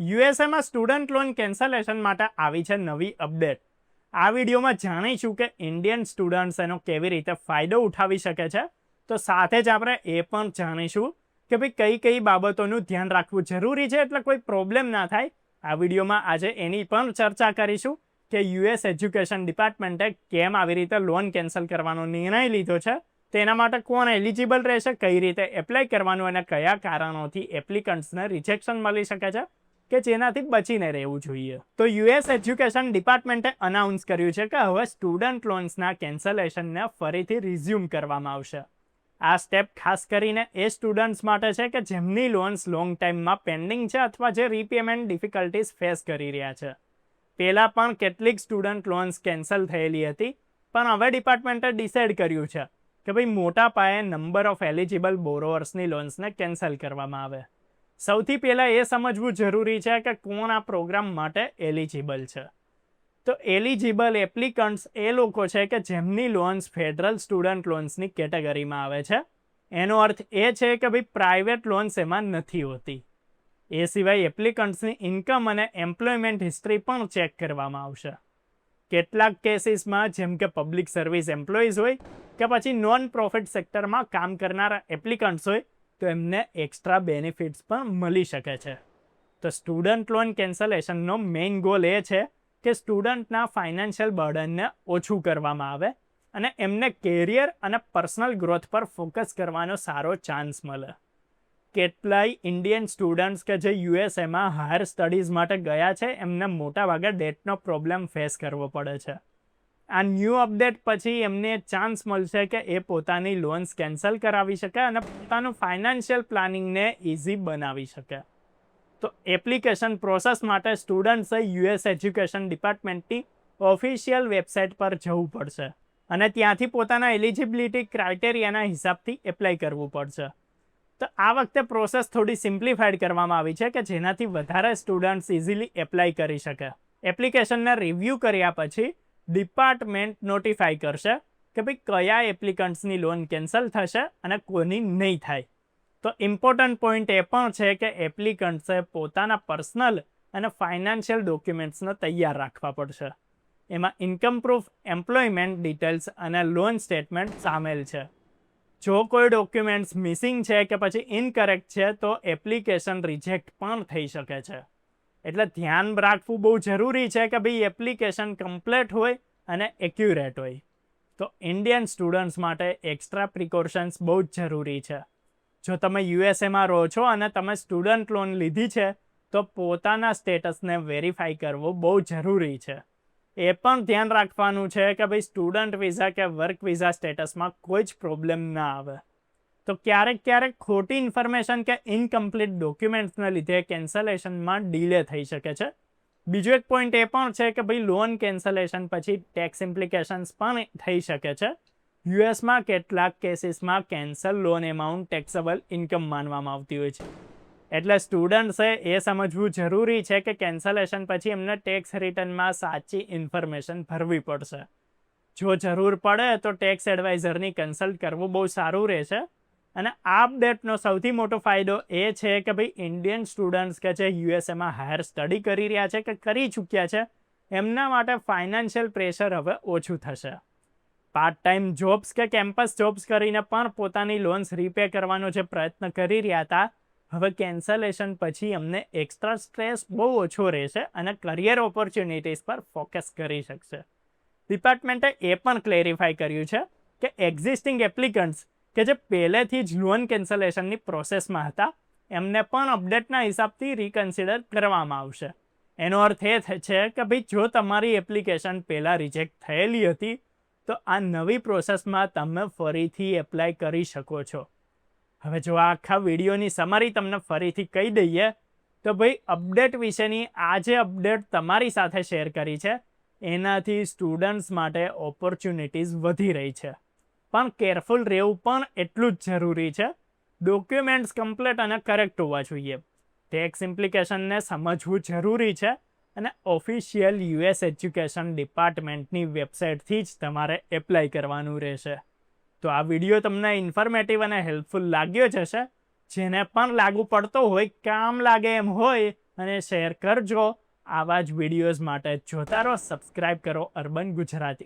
યુએસએમાં student loan cancellation માટે આવી છે નવી અપડેટ આ વિડીયોમાં જાણીશું કે ઇન્ડિયન સ્ટુડન્ટ્સ એનો કેવી રીતે ફાયદો ઉઠાવી શકે છે. તો સાથે જ આપણે એ પણ જાણીશું કે ભાઈ કઈ કઈ બાબતોનું ધ્યાન રાખવું જરૂરી છે એટલે કોઈ પ્રોબ્લેમ ના થાય. આ વિડીયોમાં આજે એની પણ ચર્ચા કરીશું કે યુએસ એજ્યુકેશન ડિપાર્ટમેન્ટે કેમ આવી રીતે લોન કેન્સલ કરવાનો નિર્ણય લીધો છે. તેના માટે કોણ એલિજિબલ રહેશે, કઈ રીતે એપ્લાય કરવાનું અને કયા કારણોથી એપ્લિકન્ટ્સને રિજેક્શન મળી શકે છે. કે જેનાથી બચીને રહેવું જોઈએ. તો યુએસ એજ્યુકેશન ડિપાર્ટમેન્ટે અનાઉન્સ કર્યું છે કે હવે સ્ટુડન્ટ લોન્સના કેન્સલેશનને ફરીથી રિઝ્યુમ કરવામાં આવશે. આ સ્ટેપ ખાસ કરીને એ સ્ટુડન્ટ્સ માટે છે કે જેમની લોન્સ લોંગ ટાઈમમાં પેન્ડિંગ છે અથવા જે રીપેમેન્ટ ડિફિકલ્ટીઝ ફેસ કરી રહ્યા છે. પહેલાં પણ કેટલીક સ્ટુડન્ટ લોન્સ કેન્સલ થયેલી હતી, પણ હવે ડિપાર્ટમેન્ટે ડિસાઇડ કર્યું છે કે ભાઈ મોટા પાયે નંબર ઓફ એલિજિબલ બોરોવર્સની લોન્સને કેન્સલ કરવામાં આવે. સૌથી પહેલાં એ સમજવું જરૂરી છે કે કોણ આ પ્રોગ્રામ માટે એલિજિબલ છે. તો એલિજિબલ એપ્લિકન્ટ્સ એ લોકો છે કે જેમની લોન્સ ફેડરલ સ્ટુડન્ટ લોન્સની કેટેગરીમાં આવે છે. એનો અર્થ એ છે કે ભાઈ પ્રાઇવેટ લોન્સ એમાં નથી હોતી. એ સિવાય એપ્લિકન્ટ્સની ઇન્કમ અને એમ્પ્લોયમેન્ટ હિસ્ટ્રી પણ ચેક કરવામાં આવશે. કેટલાક કેસીસમાં જેમ કે પબ્લિક સર્વિસ એમ્પ્લોઈઝ હોય કે પછી નોન પ્રોફિટ સેક્ટરમાં કામ કરનારા એપ્લિકન્ટ્સ હોય તો એમને એક્સ્ટ્રા બેનિફિટ્સ પણ મળી શકે છે. તો સ્ટુડન્ટ લોન કેન્સલેશનનો મેઇન ગોલ એ છે કે સ્ટુડન્ટના ફાઇનાન્શિયલ બર્ડનને ઓછું કરવામાં આવે અને એમને કેરિયર અને પર્સનલ ગ્રોથ પર ફોકસ કરવાનો સારો ચાન્સ મળે. કેટલાય ઇન્ડિયન સ્ટુડન્ટ્સ કે જે યુએસએમાં હાયર સ્ટડીઝ માટે ગયા છે, એમને મોટાભાગે ડેટનો પ્રોબ્લેમ ફેસ કરવો પડે છે. આ ન્યૂ અપડેટ પછી એમને ચાન્સ મળશે કે એ પોતાની લોન્સ કેન્સલ કરાવી શકે અને પોતાનું ફાઇનાન્શિયલ પ્લાનિંગને ઇઝી બનાવી શકે. તો એપ્લિકેશન પ્રોસેસ માટે સ્ટુડન્ટ્સે યુએસ એજ્યુકેશન ડિપાર્ટમેન્ટની ઓફિશિયલ વેબસાઇટ પર જવું પડશે અને ત્યાંથી પોતાના એલિજિબિલિટી ક્રાઇટેરિયાના હિસાબથી એપ્લાય કરવું પડશે. તો આ વખતે પ્રોસેસ થોડી સિમ્પ્લિફાઈડ કરવામાં આવી છે કે જેનાથી વધારે સ્ટુડન્ટ્સ ઇઝીલી એપ્લાય કરી શકે. એપ્લિકેશનને રિવ્યૂ કર્યા પછી ડિપાર્ટમેન્ટ નોટિફાઈ કરશે કે ભાઈ કયા એપ્લિકન્ટ્સની લોન કેન્સલ થશે અને કોની નહીં થાય. તો ઇમ્પોર્ટન્ટ પોઈન્ટ એ પણ છે કે એપ્લિકન્ટ્સે પોતાના પર્સનલ અને ફાઇનાન્શિયલ ડોક્યુમેન્ટ્સને તૈયાર રાખવા પડશે. એમાં ઇન્કમ પ્રૂફ એમ્પ્લોયમેન્ટ ડિટેલ્સ અને લોન સ્ટેટમેન્ટ સામેલ છે. જો કોઈ ડોક્યુમેન્ટ્સ મિસિંગ છે કે પછી ઇનકરેક્ટ છે તો એપ્લિકેશન રિજેક્ટ પણ થઈ શકે છે. એટલે ધ્યાન રાખવું બહુ જરૂરી છે કે ભાઈ એપ્લિકેશન કમ્પ્લેટ હોય અને એક્યુરેટ હોય. તો ઇન્ડિયન સ્ટુડન્ટ્સ માટે એક્સ્ટ્રા પ્રિકોશન્સ બહુ જ જરૂરી છે. જો તમે યુએસએમાં રહો છો અને તમે સ્ટુડન્ટ લોન લીધી છે, તો પોતાના સ્ટેટસને વેરીફાઈ કરવો બહુ જરૂરી છે. એ પણ ધ્યાન રાખવાનું છે કે ભાઈ સ્ટુડન્ટ વિઝા કે વર્ક વિઝા સ્ટેટસમાં કોઈ જ પ્રોબ્લેમ ના આવે. તો ક્યારેક ક્યારેક ખોટી ઇન્ફોર્મેશન કે ઇનકમ્પ્લીટ ડોક્યુમેન્ટ્સને લીધે કેન્સલેશનમાં ડીલે થઈ શકે છે. બીજો એક પોઈન્ટ એ પણ છે કે ભાઈ લોન કેન્સલેશન પછી ટેક્સ ઇમ્પ્લિકેશન્સ પણ થઈ શકે છે. યુએસમાં કેટલાક કેસીસમાં cancel loan amount taxable income માનવામાં આવતી હોય છે. એટલે સ્ટુડન્ટ્સે એ સમજવું જરૂરી છે કે કેન્સલેશન પછી એમને ટેક્સ રિટર્નમાં સાચી ઇન્ફોર્મેશન ભરવી પડશે. જો જરૂર પડે તો ટેક્સ એડવાઇઝરની કન્સલ્ટ કરવું બહુ સારું રહેશે. અને આ અપડેટનો સૌથી મોટો ફાયદો એ છે કે ભાઈ ઇન્ડિયન સ્ટુડન્ટ્સ કે છે યુએસએમાં હાયર સ્ટડી કરી રહ્યા છે કે કરી ચૂક્યા છે, એમના માટે ફાઇનાન્શિયલ પ્રેશર હવે ઓછું થશે. પાર્ટ ટાઈમ જોબ્સ કે કેમ્પસ જોબ્સ કરીને પણ પોતાની લોન્સ રીપે કરવાનો જે પ્રયત્ન કરી રહ્યા હતા, હવે કેન્સલેશન પછી અમને એક્સ્ટ્રા સ્ટ્રેસ બહુ ઓછો રહેશે અને કરિયર ઓપોર્ચ્યુનિટીઝ પર ફોકસ કરી શકશે. ડિપાર્ટમેન્ટે એ પણ ક્લેરિફાઈ કર્યું છે કે એક્ઝિસ્ટિંગ એપ્લિકન્ટ્સ કે જે પહેલેથી જ લોન કેન્સલેશનની પ્રોસેસમાં હતા, એમને પણ અપડેટના હિસાબથી રિકન્સિડર કરવામાં આવશે. એનો અર્થ એ છે કે ભાઈ જો તમારી એપ્લિકેશન પહેલાં રિજેક્ટ થયેલી હતી, તો આ નવી પ્રોસેસમાં તમે ફરીથી એપ્લાય કરી શકો છો. હવે જો આ આખા વિડીયોની સમરી તમને ફરીથી કહી દઈએ, તો ભાઈ અપડેટ વિશેની આ જે અપડેટ તમારી સાથે શેર કરી છે, એનાથી સ્ટુડન્ટ્સ માટે ઓપોર્ચ્યુનિટીઝ વધી રહી છે. પણ કેરફુલ રહેવું પણ એટલું જ જરૂરી છે. ડોક્યુમેન્ટ્સ કમ્પ્લીટ અને કરેક્ટ હોવા જોઈએ. ટેક્સ ઇમ્પ્લિકેશનને સમજવું જરૂરી છે અને ઓફિશિયલ યુએસ એજ્યુકેશન ડિપાર્ટમેન્ટની વેબસાઇટથી જ તમારે એપ્લાય કરવાનું રહેશે. તો આ વીડિયો તમને ઇન્ફોર્મેટિવ અને હેલ્પફુલ લાગ્યો જ હશે. જેને પણ લાગુ પડતો હોય, કામ લાગે એમ હોય, અને શેર કરજો. આવા જ વિડીયોઝ માટે જોતા રહો સબસ્ક્રાઈબ કરો, અર્બન ગુજરાતી.